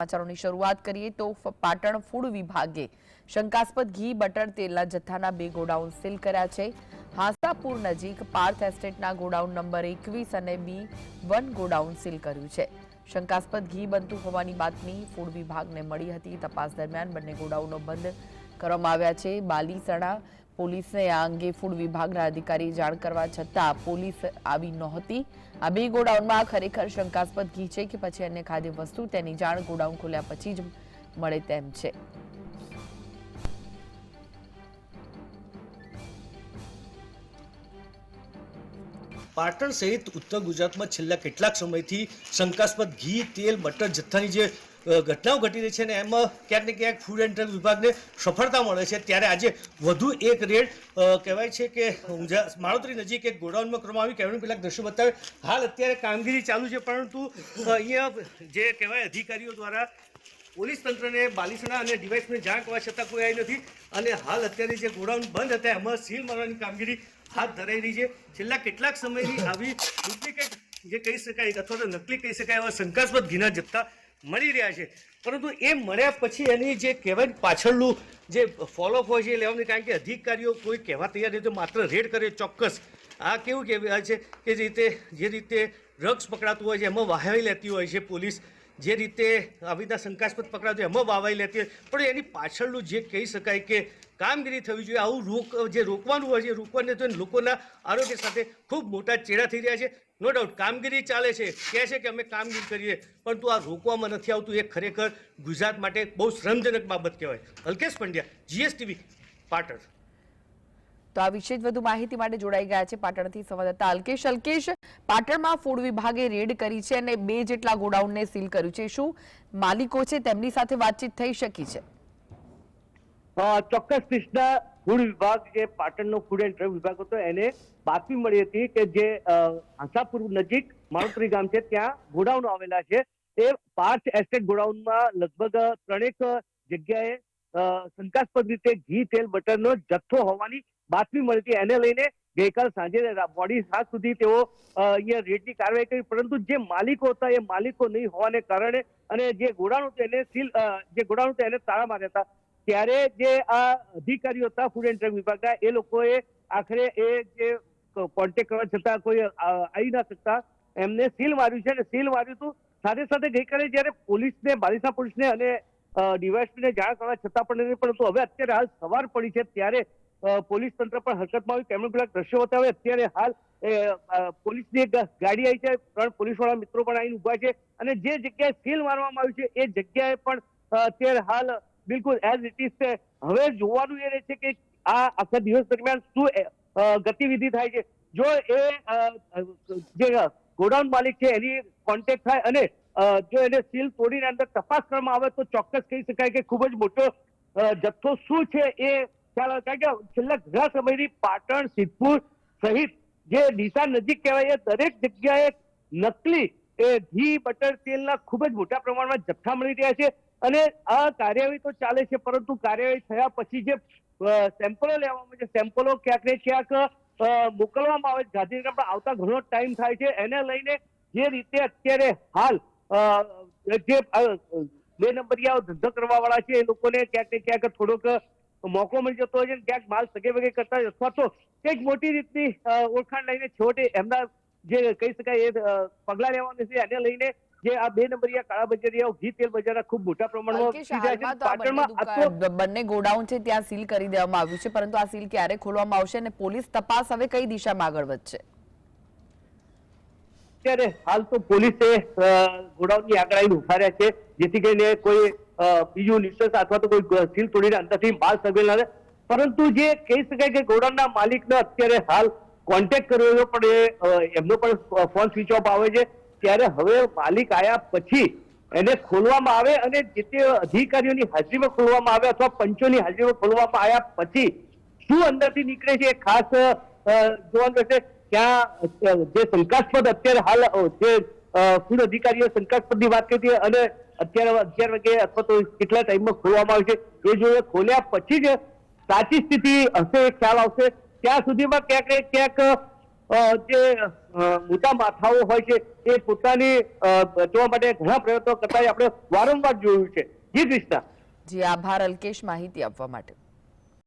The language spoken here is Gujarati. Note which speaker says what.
Speaker 1: સમાચારોની શરૂઆત કરીએ તો પાટણ ફૂડ વિભાગે શંકાસ્પદ ઘી, બટર, તેલના જથ્થાના બે ગોડાઉન સીલ કર્યા છે. હાંસાપુર નજીક પાર્થ એસ્ટેટના ગોડાઉન નંબર એકવીસ અને બી વન ગોડાઉન સીલ કર્યું છે. શંકાસ્પદ ઘી બનતું હોવાની બાતમી ફૂડ વિભાગને મળી હતી. તપાસ દરમિયાન બંને ગોડાઉનો બંધ કરવામાં આવ્યા છે. બાલીસણા પોલીસને આ અંગે ફૂડ વિભાગના અધિકારી જાણ કરવા છતાં પોલીસ આવી નહોતી. આ બે ગોડાઉનમાં ખરેખર શંકાસ્પદ ઘી છે કે પછી અન્ય ખાદ્ય વસ્તુ તેની જાણ ગોડાઉન ખોલ્યા પછી જ મળે તેમ છે.
Speaker 2: પાટણ સહિત ઉત્તર ગુજરાતમાં છેલ્લા કેટલાક સમયથી શંકાસ્પદ ઘી, તેલ બટર જથ્થાની જે ઘટનાઓ ઘટી રહી છે ને એમાં ક્યાંક ને ક્યાંક ફૂડ એન્ડ ડ્રગ વિભાગને સફળતા મળે છે. ત્યારે આજે વધુ એક રેડ કહેવાય છે કે ઊંઝા, માળોતરી નજીક એક ગોડાઉનમાં કરવામાં આવી. કેમેરા પેલા દ્રશ્યો બતાવે. હાલ અત્યારે કામગીરી ચાલુ છે, પરંતુ અહીંયા જે કહેવાય અધિકારીઓ દ્વારા પોલીસ તંત્રને બાલિસણા અને ડિવાઇસને જાણ કરવા છતાં કોઈ આવી નથી. અને હાલ અત્યારે જે ગોડાઉન બંધ હતા, એમાં સીલ મારવાની કામગીરી હાથ ધરાઈ રહી છે. છેલ્લા કેટલાક સમયથી આવી ડુપ્લિકેટ જે કહી શકાય અથવા તો નકલી કહી શકાય એવા શંકાસ્પદ ઘીના જથ્થા મળી રહ્યા છે. પરંતુ એ મળ્યા પછી એની જે કહેવાય પાછળનું જે ફોલોઅપ હોય છે એ લેવાનું, કારણ કે અધિકારીઓ કોઈ કહેવા તૈયાર નથી માત્ર રેડ કરે ચોક્કસ. આ કેવું કહેવાય છે કે જે રીતે જે રીતે ડ્રગ્સ પકડાતું હોય છે, એમાં વાહવાઈ લેતી હોય છે પોલીસ. જે રીતે આવી રીતના શંકાસ્પદ પકડાતું હોય એમાં વાવાઈ લેતી હોય. પણ એની પાછળનું જે કહી શકાય કે કામગીરી થવી જોઈએ, આવું રોક, જે રોકવાનું હોય છે, રોકવાને તો લોકોના આરોગ્ય સાથે ખૂબ મોટા ચેડા થઈ રહ્યા છે. નો ડાઉટ કામગીરી ચાલે છે. કહે છે કે અમે કામગીરી કરીએ, પરંતુ આ રોકવામાં નથી આવતું. એ ખરેખર ગુજરાત માટે બહુ શ્રમજનક બાબત કહેવાય. અલ્કેશ પંડ્યા જીએસટીવી પાટણ.
Speaker 1: તો આ વિશે વધુ માહિતી માટે જોડાઈ ગયા છે પાટણથી સંવાદદાતા અલ્કેશ. અલ્કેશ, પાટણમાં ફૂડ વિભાગે રેડ કરી છે અને બે જેટલા ગોડાઉનને સીલ કર્યું છે. શું માલિકો છે તેમની સાથે વાતચીત થઈ શકી છે?
Speaker 3: ચોક્કસ કૃષ્ણા ફૂડ વિભાગ જે પાટણનો ફૂડ એન્ડ ડ્રગ વિભાગ હતો, એને બાતમી મળી હતી કે જે હાંસાપુર નજીક માણોતરી ગામ છે, ત્યાં ગોડાઉન આવેલા છે. એ પાર્થ એસ્ટેટ ગોડાઉનમાં લગભગ ત્રણેક જગ્યાએ શંકાસ્પદ રીતે ઘી, તેલ, બટરનો જથ્થો હોવાની બાતમી મળી હતી. એને લઈને ગઈકાલ સાંજે બોડી સાત સુધી તેઓ અહીંયા રેડની કાર્યવાહી કરી, પરંતુ જે માલિકો હતા, એ માલિકો નહીં હોવાને કારણે અને જે ગોડાઉન હતું, એને સીલ જે ગોડાઉન હતું, એને તાળા માર્યા હતા. ત્યારે જે આ અધિકારીઓ હતા ફૂડ એન્ડ ડ્રગ વિભાગના એ લોકોએ આખરે એ જે કોન્ટેક્ટ કરવા છતાં કોઈ આવી ના શકતા. એમને સીલ માર્યું છે અને સીલ માર્યું હતું. સાથે સાથે ગઈકાલે જ્યારે પોલીસને બારીસા પોલીસને અને ડીવાયસપીને જાણ કરવા છતાં પણ નહીં, પરંતુ હવે અત્યારે હાલ સવાર પડી છે. ત્યારે પોલીસ તંત્ર પણ હરકતમાં આવ્યું. કેમેરા પેલા દ્રશ્યો બતાવે અત્યારે હાલ પોલીસની એક ગાડી આવી છે. ત્રણ પોલીસવાળા મિત્રો પણ આવીને ઊભા છે. અને જે જગ્યાએ સીલ મારવામાં આવ્યું છે, એ જગ્યાએ પણ અત્યારે હાલ બિલકુલ એઝ ઇટ ઇઝ છે હવે જોવાનું એ રહે છે કે આ આખા દિવસ દરમિયાન શું ગતિવિધિ થાય છે. જો એ જે ગોડાઉન માલિક છે, એની કોન્ટેક્ટ થાય અને જો એને સીલ તોડીને અંદર તપાસ કરવામાં આવે તો ચોક્કસ કહી શકાય કે ખૂબ જ મોટો જથ્થો શું છે એ ખ્યાલ કારણ કે છેલ્લા ઘણા સમયથી પાટણ, સિદ્ધપુર સહિત જે ડીસા નજીક કહેવાય એ દરેક જગ્યાએ નકલી એ ઘી, બટર તેલના ખૂબ જ મોટા પ્રમાણમાં જથ્થા મળી રહ્યા છે. અને આ કાર્યવાહી તો ચાલે છે, પરંતુ કાર્યવાહી થયા પછી જે સેમ્પલો લેવામાં આવે સેમ્પલો ક્યાંક ને ક્યાંક મોકલવામાં આવે છે. ગાંધીનગર પણ આવતા ઘણો ટાઈમ થાય છે. એને લઈને જે રીતે અત્યારે હાલ જે બે નંબરિયાઓ ધંધો કરવા વાળા છે, એ લોકોને ક્યાંક ને ક્યાંક થોડોક મોકો મળી જતો હોય છે ક્યાંક માલ સગે વગે કરતા અથવા તો કંઈક મોટી રીતની ઓળખાણ લઈને છેવટે એમના જે કહી શકાય એ પગલાં લેવાનું છે. એને લઈને જે આ બે નંબરિયા કાળા બજારિયાઓ ઘી તેલ બજારના ખૂબ મોટા પ્રમાણમાં
Speaker 1: બંને ગોડાઉન છે ત્યાં સીલ કરી દેવામાં આવ્યું છે પરંતુ આ સીલ ક્યારે ખોલવામાં આવશે અને પોલીસ તપાસ હવે કઈ દિશામાં આગળ વધશે
Speaker 3: અત્યારે હાલ તો પોલીસે ગોડાઉન ગોડાઉનની આગળ આવીને ઊભા રહ્યા છે જેથી કરીને કોઈ બીજું નિશ્ચિત અથવા તો કોઈ સીલ તોડીને અંદરથી માલ સગવેલ ના રહે. પરંતુ જે કહી શકાય કે ગોડાઉનના માલિકને અત્યારે હાલ કોન્ટેક્ટ કર્યો હતો પણ એ એમનો પણ ફોન સ્વિચ ઓફ આવે છે ત્યારે હવે માલિક આયા પછી એને ખોલવામાં આવે અને જે તે અધિકારીઓની હાજરીમાં ખોલવામાં આવે અથવા પંચોની હાજરીમાં ખોલવામાં આવ્યા પછી શું અંદરથી નીકળે છે એ ખાસ જોવાનું રહેશે. ત્યાં જે શંકાસ્પદ અત્યારે હાલ જે ફૂડ અધિકારીઓ શંકાસ્પદની વાત કરી અને અત્યારે અગિયાર વાગે અથવા તો કેટલા ટાઈમમાં ખોલવામાં આવે છે, એ જોઈએ ખોલ્યા પછી જ સાચી સ્થિતિ હશે એ ખ્યાલ આવશે. ત્યાં સુધીમાં ક્યાંક ક્યાંક જે મોટા માથાઓ હોય છે, એ પોતાની બચવા માટે ઘણા પ્રયત્નો કરતા આપણે વારંવાર જોયું છે. જી કૃષ્ણા.
Speaker 1: જી, આભાર અલ્કેશ માહિતી આપવા માટે.